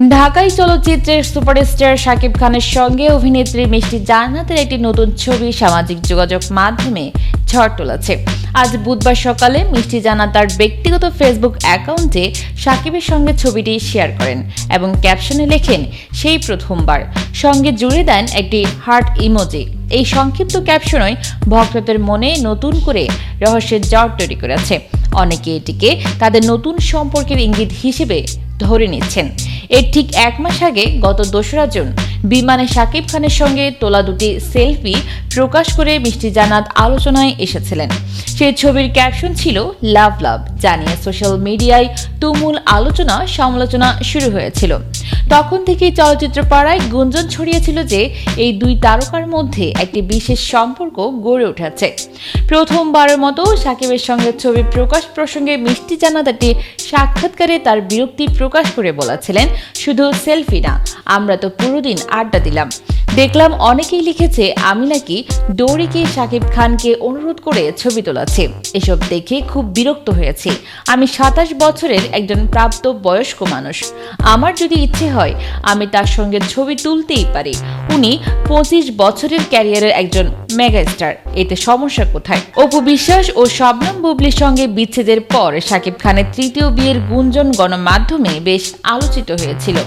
ঢাকাই চলচ্চিত্রের সুপারস্টার শাকিব খানের সঙ্গে অভিনেত্রী মিষ্টি জান্নাতের একটি নতুন ছবি সামাজিক যোগাযোগ মাধ্যমে ঝড় তুলেছে। আজ বুধবার সকালে মিষ্টি জান্নাত তার ব্যক্তিগত ফেসবুক অ্যাকাউন্টে শাকিবের সঙ্গে ছবিটি শেয়ার করেন এবং ক্যাপশনে লেখেন, সেই প্রথমবার। সঙ্গে জুড়ে দেন একটি হার্ট ইমোজি। এই সংক্ষিপ্ত ক্যাপশনই ভক্তদের মনে নতুন করে রহস্যের জট তৈরি করেছে। অনেকে এটিকে তাদের নতুন সম্পর্কের ইঙ্গিত হিসেবে ধরে নিচ্ছেন। এর ঠিক এক মাস আগে, গত দোসরা জুন, বিমানে শাকিব খানের সঙ্গে তোলা দুটি সেলফি প্রকাশ করে মিষ্টি জানাত আলোচনায় এসেছিলেন। সেই ছবির ক্যাপশন ছিল, লাভ লাভ জানিয়ে সোশ্যাল মিডিয়ায় তুমুল আলোচনা সমালোচনা শুরু হয়েছিল। তখন থেকেই চলচ্চিত্র পাড়ায় গুঞ্জন ছড়িয়েছিল যে এই দুই তারকার মধ্যে একটি বিশেষ সম্পর্ক গড়ে উঠেছে। প্রথমবারের মতো সাকিবের সঙ্গে ছবি প্রকাশ প্রসঙ্গে মিষ্টি জানাত একটি সাক্ষাৎকারে তার বিরক্তি প্রকাশ করে বলেছিলেন, শুধু সেলফি না, আমরা তো পুরোদিন আড্ডা দিলাম। দেখলাম অনেকেই লিখেছে, আমি নাকি দৌড়িকে শাকিব খানকে অনুরোধ করে ছবি তোলাছি এসব দেখে খুব বিরক্ত হয়েছি। আমি সাতাশ বছরের একজন প্রাপ্ত বয়স্ক মানুষ। আমার যদি ইচ্ছে হয়, আমি তার সঙ্গে ছবি তুলতেই পারি। উনি পঁচিশ বছরের ক্যারিয়ারের একজন মেগাস্টার। এতে সমস্যা কোথায়? অপু বিশ্বাস ও শবনম বুবলির সঙ্গে বিচ্ছেদের পর শাকিব খানের তৃতীয় বিয়ের গুঞ্জন গণমাধ্যমে বেশ আলোচিত হয়েছিল।